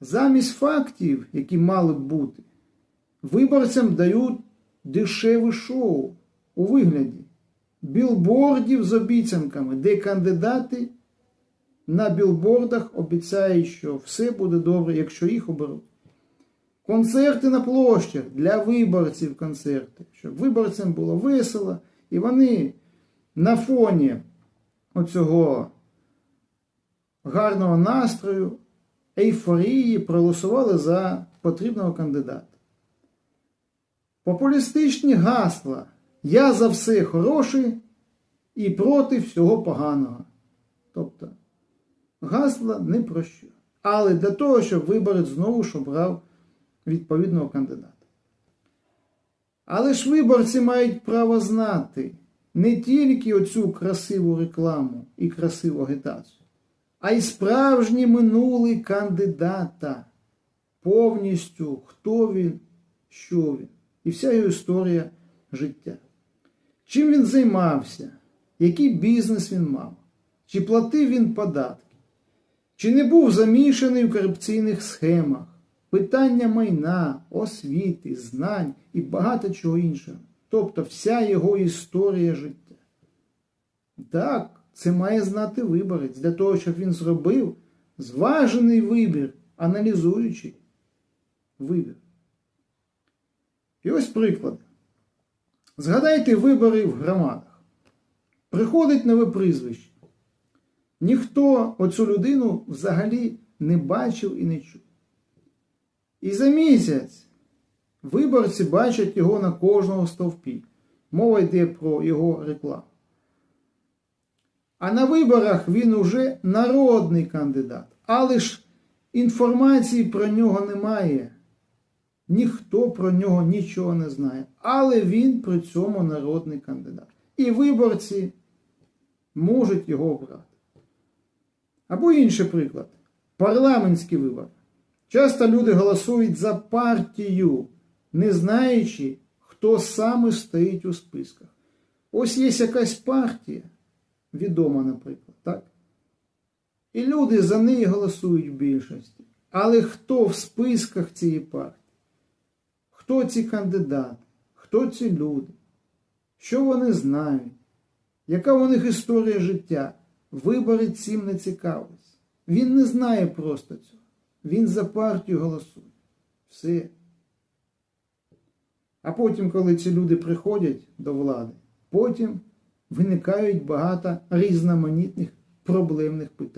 Замість фактів, які мали б бути, виборцям дають дешеве шоу у вигляді білбордів з обіцянками, де кандидати на білбордах обіцяють, що все буде добре, якщо їх оберуть. Концерти на площах для виборців концерти, щоб виборцям було весело, і вони на фоні оцього гарного настрою, ейфорії проголосували за потрібного кандидата. Популістичні гасла Я за все хороше і проти всього поганого. Тобто гасла не про що. Але для того, щоб виборець знову ж обрав відповідного кандидата. Але ж виборці мають право знати не тільки оцю красиву рекламу і красиву агітацію, а й справжній минулий кандидата. Повністю, хто він, що він, і вся його історія життя. Чим він займався, який бізнес він мав, чи платив він податки, чи не був замішаний у корупційних схемах, питання майна, освіти, знань і багато чого іншого. Тобто вся його історія життя. Так, це має знати виборець для того, щоб він зробив зважений вибір, аналізуючи вибір. І ось приклад. Згадайте вибори в громадах. Приходить нове прізвище. Ніхто оцю людину взагалі не бачив і не чув. І за місяць виборці бачать його на кожному стовпі. Мова йде про його рекламу. А на виборах він уже народний кандидат. Але ж інформації про нього немає. Ніхто про нього нічого не знає. Але він при цьому народний кандидат. І виборці можуть його обрати. Або інший приклад. Парламентські вибори. Часто люди голосують за партію, не знаючи, хто саме стоїть у списках. Ось є якась партія, відома, наприклад, так? І люди за неї голосують в більшості. Але хто в списках цієї партії? Хто ці кандидати? Хто ці люди? Що вони знають? Яка у них історія життя? Виборець цим не цікавиться. Він не знає просто цього. Він за партію голосує. Все. А потім, коли ці люди приходять до влади, потім виникають багато різноманітних проблемних питань.